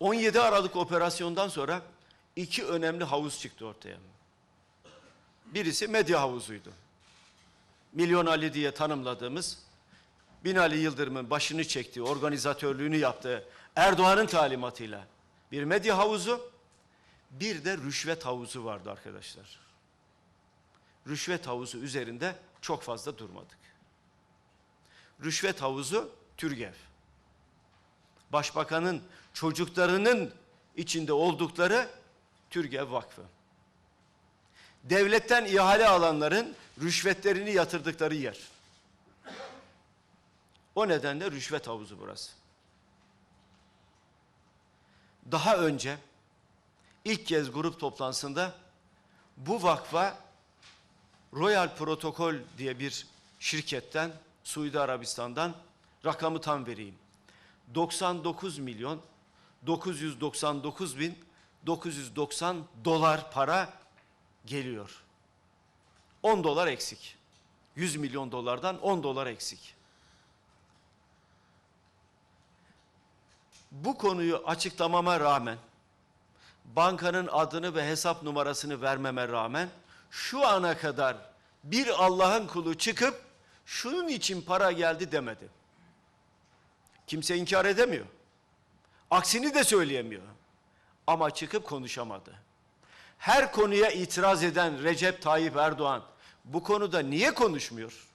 17 Aralık operasyondan sonra iki önemli havuz çıktı ortaya. Birisi medya havuzuydu. Milyon Ali diye tanımladığımız Binali Yıldırım'ın başını çektiği, organizatörlüğünü yaptığı Erdoğan'ın talimatıyla bir medya havuzu, bir de rüşvet havuzu vardı arkadaşlar. Rüşvet havuzu üzerinde çok fazla durmadık. Rüşvet havuzu Türgev. Başbakanın çocuklarının içinde oldukları Türgev Vakfı. Devletten ihale alanların rüşvetlerini yatırdıkları yer. O nedenle rüşvet havuzu burası. Daha önce ilk kez grup toplantısında bu vakfa Royal Protokol diye bir şirketten Suudi Arabistan'dan rakamı tam vereyim. 99 milyon 999 bin 990 dolar para geliyor. 10 dolar eksik. 100 milyon dolardan 10 dolar eksik. Bu konuyu açıklamama rağmen, bankanın adını ve hesap numarasını vermeme rağmen şu ana kadar bir Allah'ın kulu çıkıp şunun için para geldi demedi. Kimse inkar edemiyor. Aksini de söyleyemiyor. Ama çıkıp konuşamadı. Her konuya itiraz eden Recep Tayyip Erdoğan bu konuda niye konuşmuyor?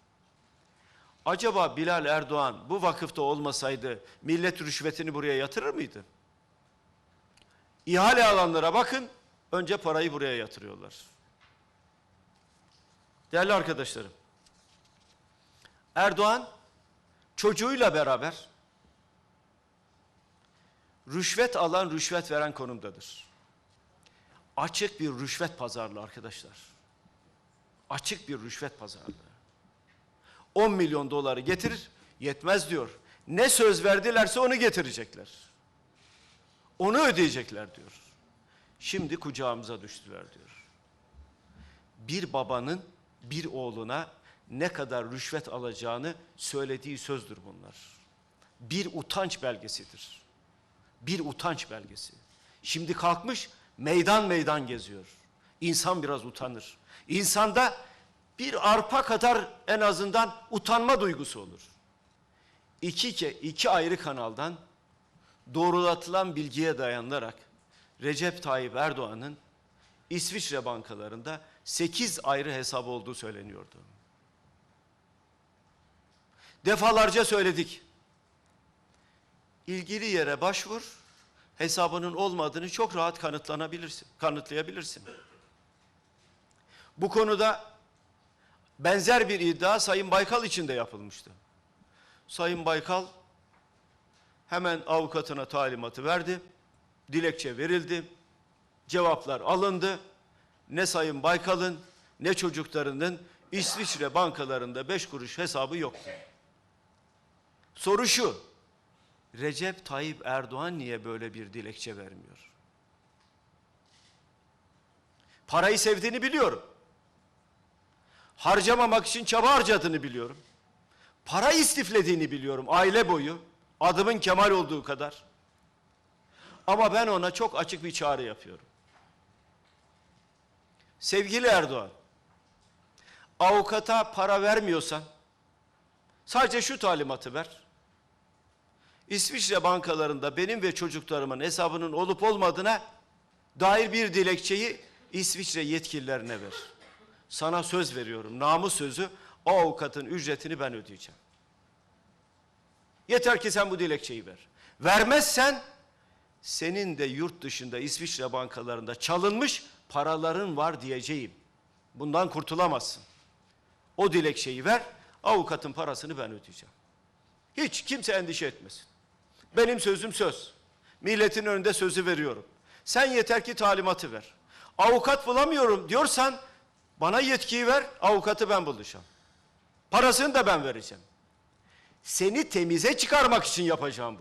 Acaba Bilal Erdoğan bu vakıfta olmasaydı millet rüşvetini buraya yatırır mıydı? İhale alanlara bakın, önce parayı buraya yatırıyorlar. Değerli arkadaşlarım, Erdoğan çocuğuyla beraber rüşvet alan, rüşvet veren konumdadır. Açık bir rüşvet pazarlığı arkadaşlar. Açık bir rüşvet pazarlığı. 10 milyon doları getirir, yetmez diyor. Ne söz verdilerse onu getirecekler. Onu ödeyecekler diyor. Şimdi kucağımıza düştüler diyor. Bir babanın bir oğluna ne kadar rüşvet alacağını söylediği sözdür bunlar. Bir utanç belgesidir. Bir utanç belgesi. Şimdi kalkmış meydan meydan geziyor. İnsan biraz utanır. İnsanda bir arpa kadar en azından utanma duygusu olur. İki, iki ayrı kanaldan doğrulatılan bilgiye dayanarak Recep Tayyip Erdoğan'ın İsviçre bankalarında 8 ayrı hesap olduğu söyleniyordu. Defalarca söyledik. İlgili yere başvur, hesabının olmadığını çok rahat kanıtlanabilirsin, kanıtlayabilirsin. Bu konuda benzer bir iddia Sayın Baykal için de yapılmıştı. Sayın Baykal hemen avukatına talimatı verdi. Dilekçe verildi. Cevaplar alındı. Ne Sayın Baykal'ın ne çocuklarının İsviçre bankalarında beş kuruş hesabı yoktu. Soru şu. Recep Tayyip Erdoğan niye böyle bir dilekçe vermiyor? Parayı sevdiğini biliyorum. Harcamamak için çaba harcadığını biliyorum. Para istiflediğini biliyorum aile boyu. Adımın Kemal olduğu kadar. Ama ben ona çok açık bir çağrı yapıyorum. Sevgili Erdoğan, avukata para vermiyorsan sadece şu talimatı ver. İsviçre bankalarında benim ve çocuklarımın hesabının olup olmadığına dair bir dilekçeyi İsviçre yetkililerine ver. Sana söz veriyorum, namus sözü o avukatın ücretini ben ödeyeceğim. Yeter ki sen bu dilekçeyi ver. Vermezsen senin de yurt dışında İsviçre bankalarında çalınmış paraların var diyeceğim. Bundan kurtulamazsın. O dilekçeyi ver, avukatın parasını ben ödeyeceğim. Hiç kimse endişe etmesin. Benim sözüm söz. Milletin önünde sözü veriyorum. Sen yeter ki talimatı ver. Avukat bulamıyorum diyorsan bana yetkiyi ver, avukatı ben bulacağım. Parasını da ben vereceğim. Seni temize çıkarmak için yapacağım bunu.